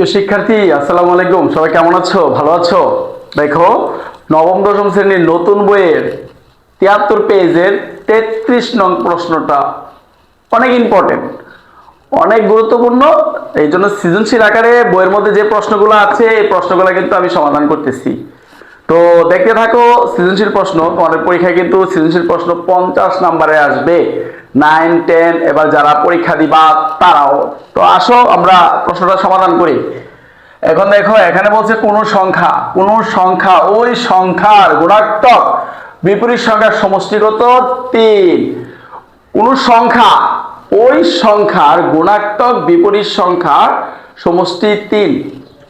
প্রিয় শিক্ষার্থী, আসসালামু আলাইকুম। সবাই কেমন আছো? ভালো আছো? দেখো, নবম, দশম শ্রেণির নতুন বইয়ের তিয়াত্তর পেজের তেত্রিশ নং প্রশ্নটা অনেক ইম্পর্টেন্ট অনেক গুরুত্বপূর্ণ। এই জন্য সৃজনশীল আকারে বইয়ের মধ্যে যে প্রশ্নগুলো আছে, এই প্রশ্নগুলো কিন্তু আমি সমাধান করতেছি। তো দেখতে থাকো, সৃজনশীল প্রশ্ন, তোমাদের পরীক্ষায় কিন্তু সৃজনশীল প্রশ্ন পঞ্চাশ নাম্বারে আসবে। নাইন, টেন, এবার যারা পরীক্ষা দিবা তারাও। তো আসো, আমরা প্রশ্নটা সমাধান করি। এখন দেখো, এখানে বলছে কোন সংখ্যা। কোন সংখ্যা, ওই সংখ্যার গুণাত্মক বিপরীত সংখ্যার সমষ্টিগত তিন। কোন সংখ্যা, ওই সংখ্যার গুণাত্মক বিপরীত সংখ্যার সমষ্টি তিন।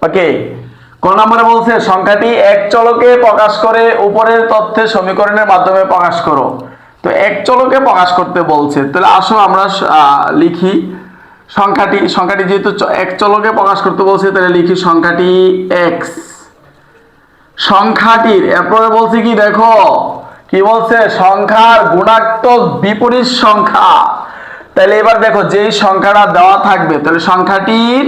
ওকে কোন নম্বরে বলছে, সংখ্যাটি এক চলকে প্রকাশ করে উপরের তথ্যের সমীকরণের মাধ্যমে প্রকাশ করো। তো এক চলকে প্রকাশ করতে বলছে। তাহলে আসো আমরা লিখি সংখ্যাটি। সংখ্যাটি যেহেতু এক চলকে প্রকাশ করতে বলছে, তাহলে লিখি সংখ্যাটি এক্স সংখ্যাটির, এরপরে বলছে কি, দেখো, কি বলছে? সংখ্যার গুণাত্মক বিপরীত সংখ্যা। তাহলে এবার দেখো, যেই সংখ্যাটা দেওয়া থাকবে, তাহলে সংখ্যাটির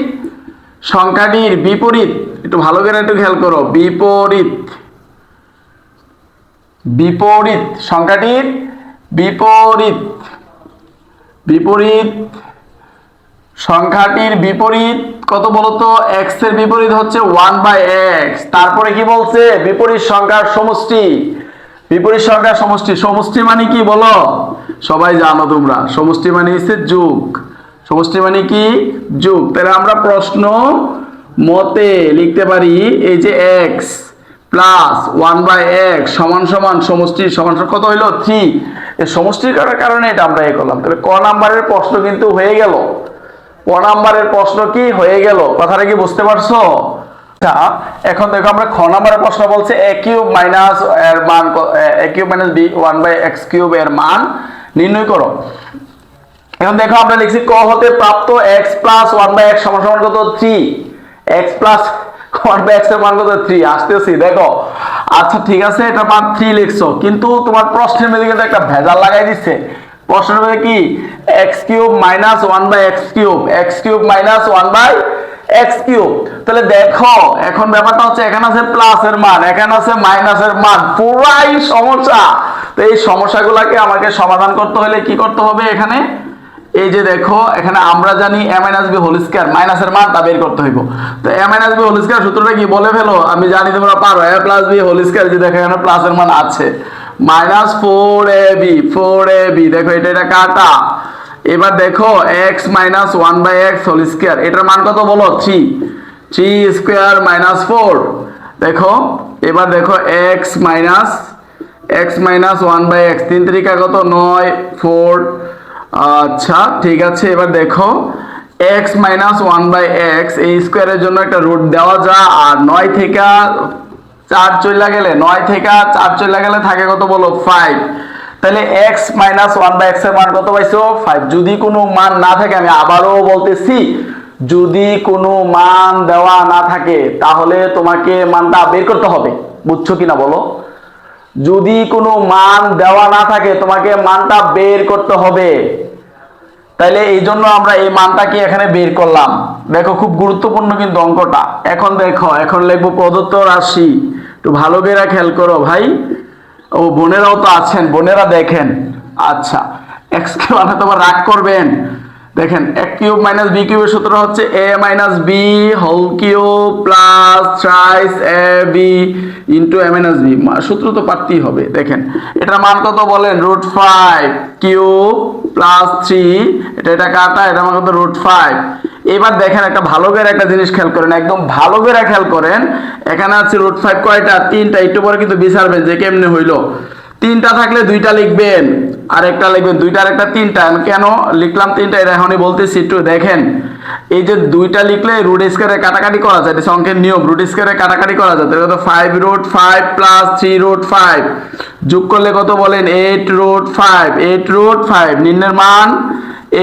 সংখ্যাটির বিপরীত, একটু ভালো করে একটু খেয়াল করো, বিপরীত। বিপরীত, সংখ্যাটির বিপরীত। বিপরীত সংখ্যাটির বিপরীত কত বলতো? এক্সের বিপরীত হচ্ছে ওয়ান বাই এক্স তারপরে কি বলছে? বিপরীত সংখ্যার সমষ্টি। বিপরীত সংখ্যার সমষ্টি। সমষ্টি মানে কি বলো? সবাই জানো তোমরা। সমষ্টি মানে হচ্ছে যুগ। সমষ্টি মানে কি? যুগ। তাহলে আমরা প্রশ্ন মতে লিখতে পারি এই যে X plus one by X সমান সমান সমষ্টি সমান কত হইল? থ্রি এই সমষ্টির কারণে এটা আমরা এ করলাম। তাহলে ক নাম্বারের প্রশ্ন কিন্তু হয়ে গেল। ক নাম্বারের প্রশ্ন কি হয়ে গেল? কথাটা কি বুঝতে পারছ? আচ্ছা এখন দেখো আমরা খ নাম্বারের প্রশ্ন বলছে এ কিউব মাইনাস এর মান A cube minus B one by X cube এর মান নির্ণয় করো। এখন দেখো আমরা লিখছি ক হতে প্রাপ্ত X plus one by X সমান সমান কত? Three X plus one by এক্সের মান কত? থ্রি আসতেছি, দেখো। আচ্ছা ঠিক আছে, এটা মান থ্রি লিখছো। কিন্তু তোমার প্রশ্নের মধ্যে কিন্তু একটা ভেজাল লাগাই দিচ্ছে। প্রশ্নের মধ্যে কি? X cube minus one by X cube X cube minus one by X cube তাহলে দেখো, এখন ব্যাপারটা হচ্ছে এখানে আছে প্লাস এর মান, এখানে আছে মাইনাস এর মান। পুরাই সমস্যা। তো এই সমস্যাগুলোকে আমাকে সমাধান করতে হলে কি করতে হবে এখানে? এই যে দেখো, এখানে আমরা জানি A minus B whole square মাইনাসের মানটা বের করতে হইব। তো A minus B whole square সূত্রটা কি বলে ফেলো? আমি জানি তোমরা পারো। A plus B whole square যে দেখো এখানে প্লাসের মান আছে। Minus four A B four A B দেখো এটা এটা কাটা। এবার দেখো X minus one by X whole square এটার মান কত বলো? Three three square minus four দেখো, এবার দেখো X minus X minus one by X তিন তিরিকা কত? নয় ফোর আচ্ছা ঠিক আছে, এবার দেখো। X minus one by X এই স্কোয়ারের জন্য একটা রুট দেওয়া যায় আর নয় থেকে চার চলে গেলে, নয় থেকে চার চলে গেলে থাকে কত বলো? ফাইভ তাহলে এক্স মাইনাস ওয়ান বাই এক্সের মান কত পাইছো? ফাইভ যদি কোনো মান না থাকে, আমি আবারও বলতেছি, যদি কোনো মান দেওয়া না থাকে, তাহলে তোমাকে মানটা বের করতে হবে। বুঝছ কিনা বলো? যদি কোনো মান দেওয়া না থাকে, তোমাকে মানটা বের করতে হবে। তাইলে এই জন্য আমরা এই মানটাকে এখানে বের করলাম। দেখো, খুব গুরুত্বপূর্ণ কিন্তু অঙ্কটা। এখন দেখো, এখন লিখব প্রদত্ত রাশি। একটু ভালো করে খেয়াল করো ভাই। ও, বোনেরাও তো আছেন, বোনেরা দেখেন। আচ্ছা এক্স কিউব আপনি তোমার রাগ করবেন। দেখেন, এক কিউব মাইনাস বি কিউবের সূত্র হচ্ছে A minus B whole cube plus thrice A B into A minus B. সূত্র তো পারতেই হবে। দেখেন, এটার মান কত বলেন? Root five cube plus three. এটা এটা কাটা, এটা মান কত? Root five. এবার দেখেন, একটা ভালো করে একটা জিনিস খেয়াল করেন, একদম ভালো করে খেয়াল করেন। এখানে আছে রুট ফাইভ কয়টা? তিনটা। একটু পরে কিন্তু বিচারবেন যে কেমনে হইল। তিনটা থাকলে দুইটা লিখবেন। আর একটা লিখবেন দুইটার একটা তিনটা। আমি কেন লিখলাম তিনটা? এটা এখনই বলতেছি, একটু দেখেন। এই যে দুইটা লিখলে রুট স্কোয়ারে কাটাকাটি করা যায়, এটা অঙ্কের নিয়ম রুট স্কোয়ারে কাটাকাটি করা যায়। তাহলে কত five root five plus three root five যোগ করলে কত বলেন? Eight root five eight root five নিম্নের মান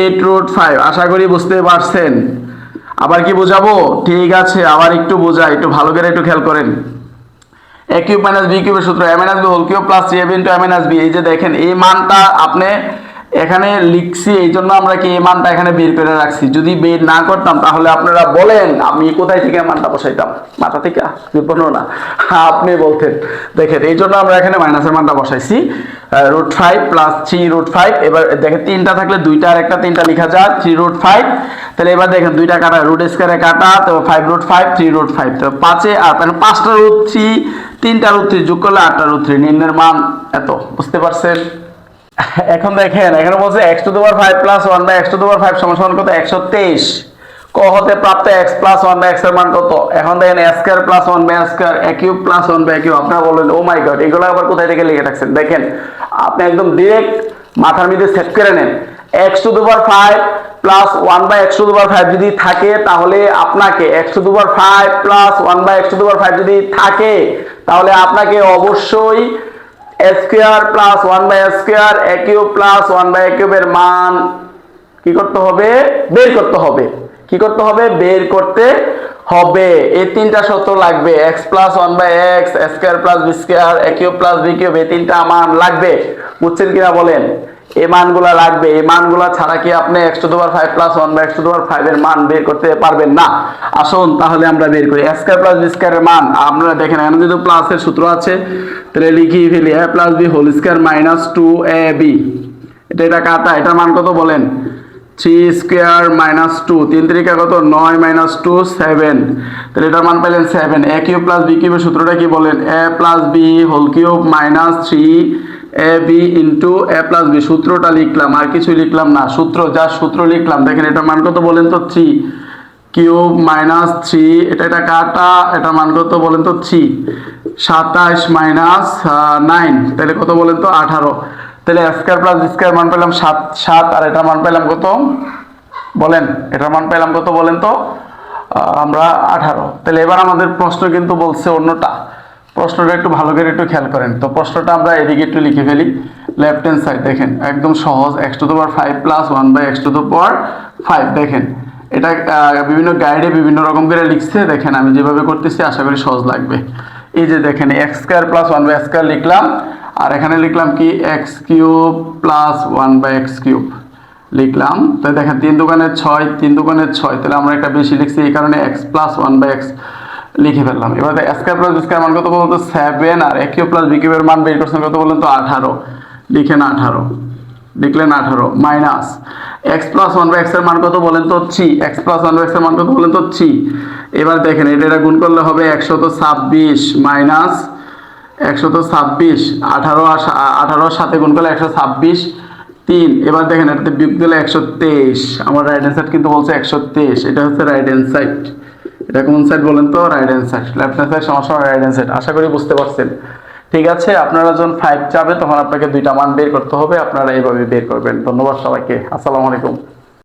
এইট রুট ফাইভ আশা করি বুঝতে পারছেন। আবার কি বোঝাবো? ঠিক আছে, আবার একটু বোঝাই, একটু ভালো করে একটু খেয়াল করেন। এ কিউব মাইনাস বি কিউবের সূত্র M minus B whole cube plus three A B into M minus B এই যে দেখেন, এই মানটা আপনি এখানে লিখছি, এই জন্য আমরা কি এই মানটা এখানে বের করে রাখছি। যদি বের না করতাম, তাহলে আপনারা বলেন, আমি কোথায় থেকে মানটা বসাইতাম? মাথা থেকে? বিপন্ন না। আপনি বলতেন। দেখেন, এই জন্য আমরা এখানে মাইনাসের মানটা বসাইছি। Root five plus three root five এবার দেখেন, তিনটা থাকলে দুইটা আর একটা তিনটা লেখা যায় থ্রি রুট ফাইভ তাহলে এবার দেখেন, দুইটা কাটা রুট স্কোয়ারে কাটা, তো five root five three root five তো পাঁচে আর পাঁচটা রুট থ্রি তিনটা রুট থ্রি যোগ করলে আটটা রুট, নিম্নের মান এত, বুঝতে পারছেন? এখন দেখেন, এখানে বলছে এক্স টু দুবার five plus one by X two দুবার ফাইভ সমান সমান কত? একশো তেইশ। ক হতে প্রাপ্ত এক্স প্লাস ওয়ান বাই এক্সের মান কত? এখন দেখেন square plus one by square A cube plus one by cube আপনারা বললেন ও মাই গড এগুলো আবার কোথায় থেকে লিখে রাখছেন? দেখেন, আপনি একদম ডিরেক্ট মাথার মধ্যে সেট করে নেন। এক্স টু দুবার five plus one by X two দুবার ফাইভ যদি থাকে, তাহলে আপনাকে এক্স টু দুবার five plus one by X two দুবার ফাইভ যদি থাকে, তাহলে আপনাকে অবশ্যই square plus one by square A cube plus one by কিউবের মান কি করতে হবে? বের করতে হবে। কি করতে হবে? বের করতে হবে। এই তিনটা সূত্র লাগবে। X plus one by X square plus B square A cube plus B cube এই তিনটা মান লাগবে। বুঝছেন কিনা বলেন? এই মানগুলা লাগবে, এই মানগুলা ছাড়া কি আপনি এক্স টু দুবার five plus one by X two দুবার ফাইভ এর মান বের করতে পারবেন? না। আসুন, তাহলে আমরা বের করি। স্কোয়ার প্লাস বি স্কোয়ারের মান আপনারা দেখেন, এখানে যদি প্লাসের সূত্র আছে, তাহলে লিখি ফেলি A plus B whole square minus two A B এটা এটা কাটা, এটার মান কত বলেন? থ্রি স্কোয়ার মাইনাস টু তিন তিরিকা কত? নয় মাইনাস টু সেভেন তাহলে এটার মান পেলেন seven A cube plus B কিউবের সূত্রটা কি বলেন? A plus B whole cube minus three A B into A plus B সূত্রটা লিখলাম, আর কিছুই লিখলাম না। সূত্র, যা সূত্র লিখলাম, দেখেন এটার মান কত বলেন তো? থ্রি কিউব মাইনাস থ্রি এটা এটা কাটা এটা মান কত বলেন তো? থ্রি সাতাশ মাইনাস নাইন তাহলে কত বলেন তো? আঠারো। তাহলে স্কোয়ার প্লাস স্কোয়ার মান পেলাম সাত সাত, আর এটার মান পেলাম কত? বলেন, এটার মান পেলাম কত বলেন তো? আমরা আঠারো। তাহলে এবার আমাদের প্রশ্ন কিন্তু বলছে অন্যটা। প্রশ্নটা একটু ভালো করে একটু খেয়াল করেন। তো প্রশ্নটা আমরা এদিকে একটু লিখে ফেলি। লেফট হ্যান্ড সাইড দেখেন, একদম সহজ X to the power five plus one by X to the power five দেখেন। এটা বিভিন্ন গাইডে বিভিন্ন রকম করে লিখছে, দেখেন আমি যেভাবে করতেছি, আশা করি সহজ লাগবে। এই যে দেখেন X square plus one by square লিখলাম, আর এখানে লিখলাম কি? X cube plus one by X cube লিখলাম। তাই দেখেন, তিন দোকানের ছয়, তিন দোকানের ছয়, তাহলে আমরা একটা বেশি লিখছি, এই কারণে X plus one by X লিখে ফেললাম। এবার স্কোয়ার প্লাস স্কোয়ার মান কত বলতো? সেভেন আর এ কিউ প্লাস বি মান বের করছেন কত বলুন তো? আঠারো। লিখেন আঠারো। লিখলেন আঠারো। Minus X plus one by এক্সের মান কত বলেন তো? Three X plus one by এক্সের মান কত বলেন তো? থ্রি এবার দেখেন, এটা এটা গুণ করলে হবে একশত ছাব্বিশ মাইনাস একশত ছাব্বিশ। আঠারো আঠারোর সাথে গুণ করলে একশো ছাব্বিশ। তিন। এবার দেখেন, এটাতে বিয়োগ দিলে একশো তেইশ। আমার রাইট সাইড কিন্তু বলছে একশো তেইশ। এটা হচ্ছে রাইট হ্যান্ড সাইড এটা কোন সাইড বলেন তো? Right hand side left hand side সমস্যা রাইট হ্যান্ড সাইড আশা করি বুঝতে পারছেন। ঠিক আছে, আপনারা যখন ফাইভ যাবে তখন আপনাকে দুইটা মান বের করতে হবে। আপনারা এইভাবে বের করবেন। ধন্যবাদ সবাইকে। আসসালামু আলাইকুম।